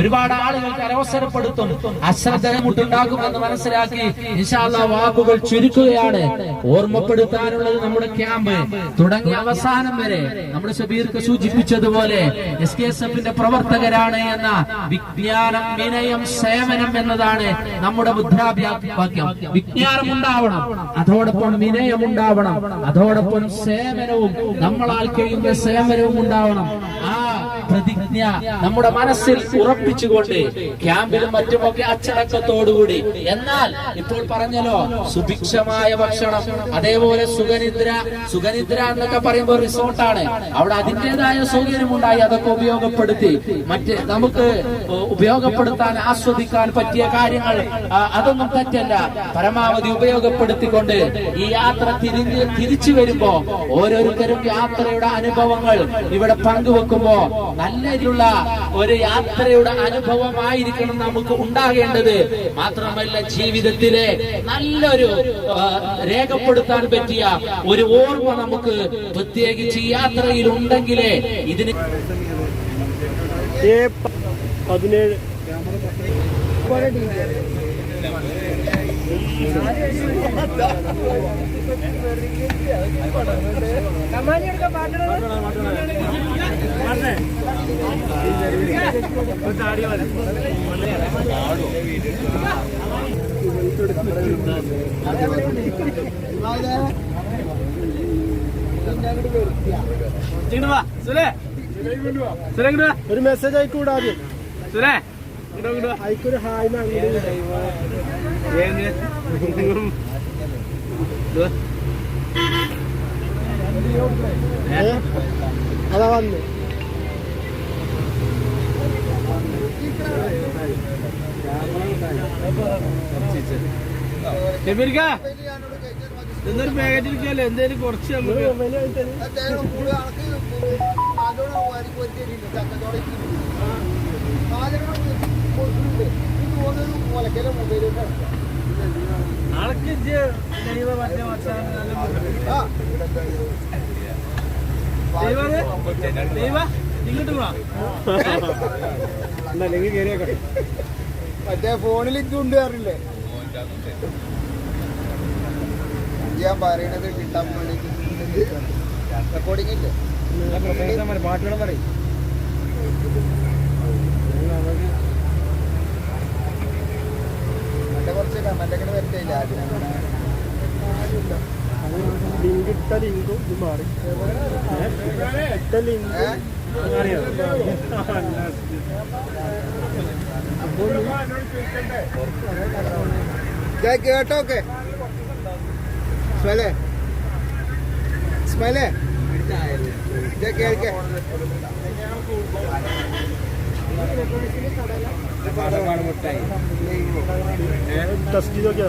ഒരുപാട് ആളുകൾക്ക് അനവസരപ്പെടുത്തും അശ്രദ്ധമുട്ടുണ്ടാകുമെന്ന് മനസ്സിലാക്കി ഇൻഷാല്ല വാക്കുകൾ ചുരുക്കുകയാണ്. ഓർമ്മപ്പെടുത്താനുള്ളത് നമ്മുടെ ക്യാമ്പ്. തുടങ്ങി അവസാനം വരെ നമ്മുടെ ഷബീർക്ക് സൂചിപ്പിച്ചതുപോലെ എസ് കെ എസ് എഫിന്റെ പ്രവർത്തകരാണ് എന്ന വിജ്ഞാനം വിനയം സേവനം എന്നതാണ് നമ്മുടെ മുദ്രാവാക്യം വിജ്ഞാനം ഉണ്ടാവണം അതോടൊപ്പം വിനയം ഉണ്ടാവണം അതോടൊപ്പം സേവനവും നമ്മളാൽ കഴിയുന്ന സേവനവും ഉണ്ടാവണം. ആ പ്രതിജ്ഞ നമ്മുടെ മനസ്സിൽ ഉറപ്പിച്ചുകൊണ്ട് ക്യാമ്പിലും മറ്റുമൊക്കെ അച്ചടക്കത്തോടുകൂടി. എന്നാൽ ഇപ്പോൾ പറഞ്ഞല്ലോ സുഭിക്ഷമായ ഭക്ഷണം അതേപോലെ സുഖനിദ്ര സുഖനിദ്ര എന്നൊക്കെ പറയുമ്പോൾ റിസോർട്ടാണ്. അവിടെ അതിന്റെതായ സൗകര്യമുണ്ടായി അതൊക്കെ ഉപയോഗപ്പെടുത്തി. മറ്റ് നമുക്ക് ഉപയോഗപ്പെടുത്താൻ ആസ്വദിക്കാൻ പറ്റിയ കാര്യങ്ങൾ അതൊന്നും തെറ്റല്ല. പരമാവധി ഉപയോഗപ്പെടുത്തിക്കൊണ്ട് ഈ യാത്ര തിരിഞ്ഞ് തിരിച്ചു വരുമ്പോ ഓരോരുത്തരും യാത്രയുടെ അനുഭവങ്ങൾ ഇവിടെ പങ്കുവെക്കുമ്പോ നല്ല രീതിയിലുള്ള ഒരു യാത്രയുടെ അനുഭവമായിരിക്കണം നമുക്ക് ഉണ്ടാകേണ്ടത്. മാത്രമല്ല ജീവിതത്തിലെ നല്ലൊരു രേഖപ്പെടുത്താൻ പറ്റിയ ഒരു ഓർമ്മ നമുക്ക് പ്രത്യേകിച്ച് ഈ യാത്രയിൽ ഉണ്ടെങ്കിലേ ഇതിന് പതിനേഴ്. ഒരു മെസ്സേജ് അയക്കൂടാ സുരേ അയക്കൊരു ഹായ് അതാ വന്നു. എന്തേലും കുറച്ച് ഇങ്ങോട്ട് പോവാ അല്ലെങ്കിൽ കയറിയേക്കട്ടെ മറ്റേ ഫോണിൽ ഇതുണ്ട് അറിയില്ലേ ഞാൻ പറയണത് കിട്ടാൻ വേണ്ടി റെക്കോർഡിംഗ് ഇല്ലേ പാട്ടുകളും പറയും മറ്റേ കുറച്ച് വരത്തില്ല ലിങ്ക് ഇട്ട ലിങ്കും. ഇത് മാറി ഇട്ട ലിങ്ക്. क्या गेट ओके स्मेले स्मेले क्या गेट के। दस क्या